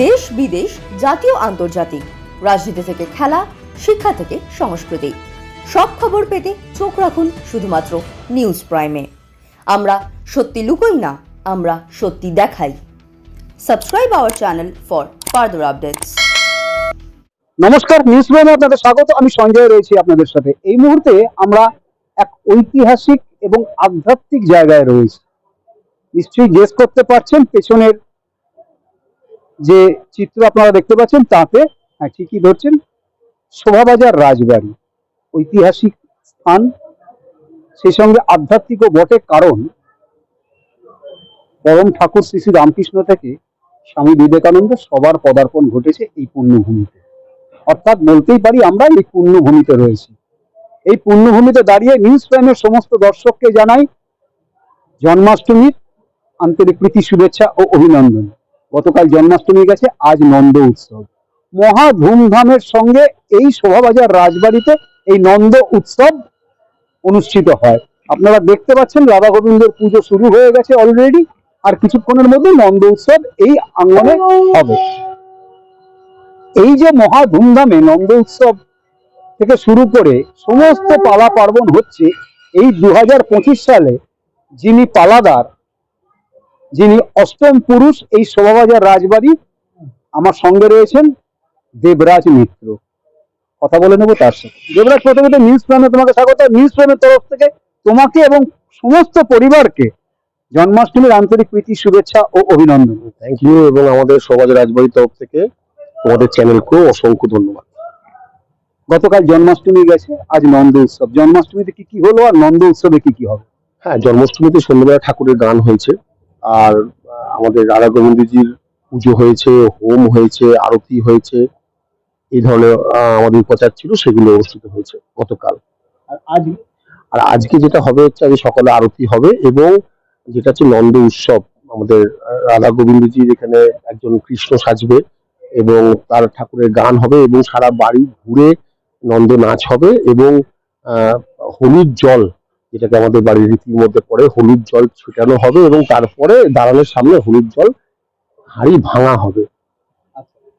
দেশ বিদেশ, জাতীয়, আন্তর্জাতিক। রাজনীতি থেকে খেলা, শিক্ষা থেকে সংস্কৃতি। সব খবর পেতে চোখ রাখুন শুধুমাত্র নিউজ প্রাইমে। আমরা সত্যি লুকোই না, আমরা সত্যি দেখাই। Subscribe our channel for further updates. নমস্কার, নিউজ প্রাইমে আপনাদের স্বাগত। আমি সঞ্জয় রয়েছি আপনাদের সাথে। এই মুহূর্তে আমরা এক ঐতিহাসিক এবং আধ্যাত্মিক জায়গায় রয়েছি। নিশ্চয়ই গেস করতে পারছেন, পেছনের যে চিত্র আপনারা দেখতে পাচ্ছেন তাতে হ্যাঁ ঠিকই ধরছেন, শোভাবাজার রাজবাড়ি, ঐতিহাসিক স্থান। সেই সঙ্গে আধ্যাত্মিকও বটে, কারণ পরম ঠাকুর শ্রী শ্রী রামকৃষ্ণ থেকে স্বামী বিবেকানন্দ সবার পদার্পণ ঘটেছে এই পুণ্যভূমিতে। অর্থাৎ বলতেই পারি আমরা এই পুণ্যভূমিতে রয়েছি। এই পুণ্যভূমিতে দাঁড়িয়ে নিউজ প্রাইমের সমস্ত দর্শককে জানাই জন্মাষ্টমীর আন্তরিক প্রীতি, শুভেচ্ছা ও অভিনন্দন। গতকাল জন্মাষ্টমী গেছে, আজ নন্দ উৎসব। মহা ধুমধামের সঙ্গে এই শোভাবাজার রাজবাড়িতে এই নন্দ উৎসব অনুষ্ঠিত হয়। আপনারা দেখতে পাচ্ছেন রাধা গোবিন্দের পুজো শুরু হয়ে গেছে অলরেডি আর কিছুক্ষণের মধ্যে নন্দ উৎসব এই আঙ্গনে হবে। এই যে মহা ধুমধামে নন্দ উৎসব থেকে শুরু করে সমস্ত পালা পার্বণ হচ্ছে, এই দু হাজার পঁচিশ সালে যিনি পালাদার যিনি অষ্টম পুরুষ এই শোভাবাজার রাজবাড়ি আমার সঙ্গে রয়েছেন দেবরাজ মিত্র। কথা বলে নেব তার সাথে। দেবরাজ প্রথমত নিউজ প্রামে তোমাকে স্বাগত। নিউজ প্রামের তরফ থেকে তোমাকে এবং সমস্ত পরিবারকে জন্মাষ্টমীর আন্তরিক প্রীতি শুভেচ্ছা ও অভিনন্দন। থ্যাংক ইউ এবং আমাদের সমাজ রাজবাড়ির তরফ থেকে তোমাদের চ্যানেলকেও অসংখ্য ধন্যবাদ। গতকাল জন্মাষ্টমী গেছে আজ নন্দ উৎসব। জন্মাষ্টমীতে কি কি হলো আর নন্দ উৎসবে কি কি হবে? হ্যাঁ জন্মাষ্টমীতে সন্ধ্যাবেলা ঠাকুরের গান হয়েছে। আর আমাদের রাধা গোবিন্দজির পুজো হয়েছে হোম হয়েছে আরতি হয়েছে এই ধরনের আমাদের উপচার ছিল সেগুলো অনুষ্ঠিত হয়েছে গতকাল। আর আজ আর আজকে যেটা হবে হচ্ছে আজকে সকালে আরতি হবে এবং যেটা হচ্ছে নন্দ উৎসব আমাদের রাধা গোবিন্দজির এখানে একজন কৃষ্ণ সাজবে এবং তার ঠাকুরের গান হবে এবং সারা বাড়ি ঘুরে নন্দ নাচ হবে এবং আহ, হলুদ জল যেটাকে আমাদের বাড়ির রীতির মধ্যে পড়ে হলুদ জল ছিটানো হবে এবং তারপরে দাঁড়ানোর সামনে হলুদ জল হাড়ি ভাঙা হবে।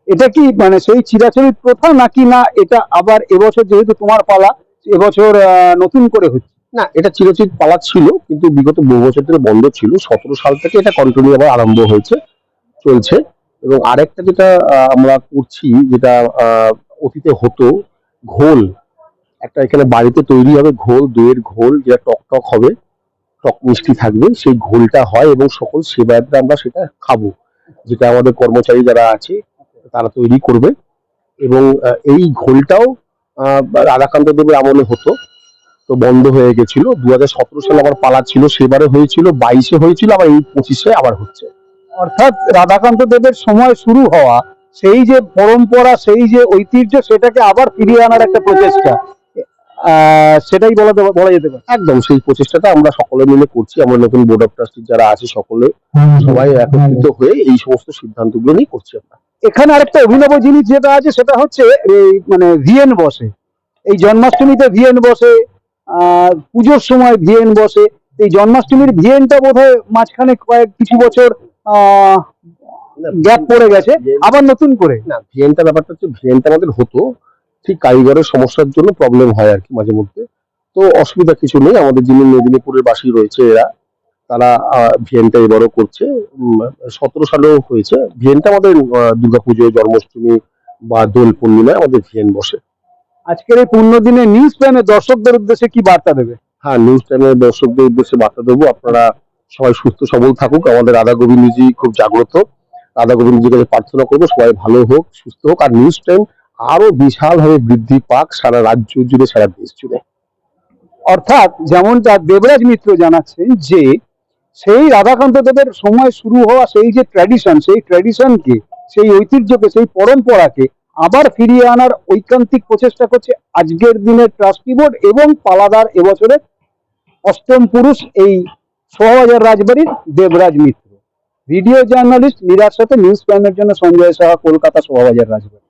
এটা কি মানে সেই চিরাচরিত প্রথা নাকি না এটা আবার এবছর যেহেতু তোমার পালা এবছর নতুন করে হচ্ছে? না এটা চিরচির পালা ছিল কিন্তু বিগত বহু বছর ধরে বন্ধ ছিল। সতেরো সাল থেকে এটা কন্টিনিউ আবার আরম্ভ হয়েছে চলছে। এবং আরেকটা যেটা আমরা করছি যেটা আহ, অতীতে হতো ঘোল। একটা এখানে বাড়িতে তৈরি হবে ঘোল, দইয়ের ঘোল, যেটা টক টক হবে, টক মিষ্টি থাকবে, সেই ঘোলটা হয় এবং সকল সেবায়তরা আমরা সেটা খাব, যেটা আমাদের কর্মচারী যারা আছে, তারা তৈরি করবে। এবং এই ঘোলটাও রাধাকান্ত দেবের আমলে হতো, তো বন্ধ হয়ে গেছিল। দু হাজার সতেরো সালে আবার পালা ছিল, সেবারে হয়েছিল, বাইশে হয়েছিল, আবার এই পঁচিশে আবার হচ্ছে। অর্থাৎ রাধাকান্ত দেবের সময় শুরু হওয়া, সেই যে পরম্পরা, সেই যে ঐতিহ্য, সেটাকে আবার ফিরিয়ে আনার একটা প্রচেষ্টা। সেটাই বলা বলা যেতে পারে। একদম সেই প্রচেষ্টাটা আমরা সকলে মিলে করছি। আমরা নতুন বোর্ড অফ ট্রাস্টি যারা আছে সকলে সবাই একত্রিত হয়ে। এই সমস্ত সিদ্ধান্তগুলো নিয়ে করছি আমরা। এখানে আরেকটা অভিনব জিনিস যেটা আছে সেটা হচ্ছে এই মানে ভিএন বসে। এই জন্মাষ্টমীতে ভিএন বসে আহ পুজোর সময় ভিএন বসে। এই জন্মাষ্টমীর ভিএনটা বোধ হয় মাঝখানে কয়েক কিছু বছর আহ গ্যাপ পড়ে গেছে। আবার নতুন করে। না ভিএনটা ব্যাপারটা হচ্ছে ভিএনটা আমাদের হতো ঠিক কারিগরের সমস্যার জন্য প্রবলেম হয় আর কি মাঝে মধ্যে। তো অসুবিধা কিছু নেই আমাদের যিনি মেদিনীপুরের বাসী রয়েছে এরা তারা ভিএনটা এবারও করছে। সতেরো সালেও হয়েছে। ভিএনটা আমাদের দুর্গাপুজো জন্মাষ্টমী বা দোল পূর্ণিমায় আমাদের ভিএন বসে। আজকের এই পূর্ণ দিনে নিউজ প্রাইমে দর্শকদের উদ্দেশ্যে কি বার্তা দেবে? হ্যাঁ নিউজ টাইমের দর্শকদের উদ্দেশ্যে বার্তা দেবো। আপনারা সবাই সুস্থ সবল থাকুক। আমাদের রাধা গোবিন্দজি খুব জাগ্রত। রাধা গোবিন্দজির কাছে প্রার্থনা করব সবাই ভালো হোক সুস্থ হোক। আর নিউজ টাইম আরও বিশালভাবে বৃদ্ধি পাক সারা রাজ্য জুড়ে, সারা দেশ জুড়ে। অর্থাৎ যেমনটা দেবরাজ মিত্র জানাচ্ছেন যে, সেই রাধাকান্ত দেবের সময় শুরু হওয়া সেই যে ট্র্যাডিশন সেই ট্র্যাডিশনকে সেই ঐতিহ্যকে, সেই পরম্পরাকে আবার ফিরিয়ে আনার ঐকান্তিক প্রচেষ্টা করছে আজকের দিনের ট্রাস্টি বোর্ড এবং পালাদার এবছরের অষ্টম পুরুষ এই সোহাবাজার রাজবাড়ির দেবরাজ মিত্র। ভিডিও জার্নালিস্ট নিরার সাথে নিউজ প্রাইমের জন্য সঞ্জয় সাহা, কলকাতা সোহাবাজার রাজবাড়ি।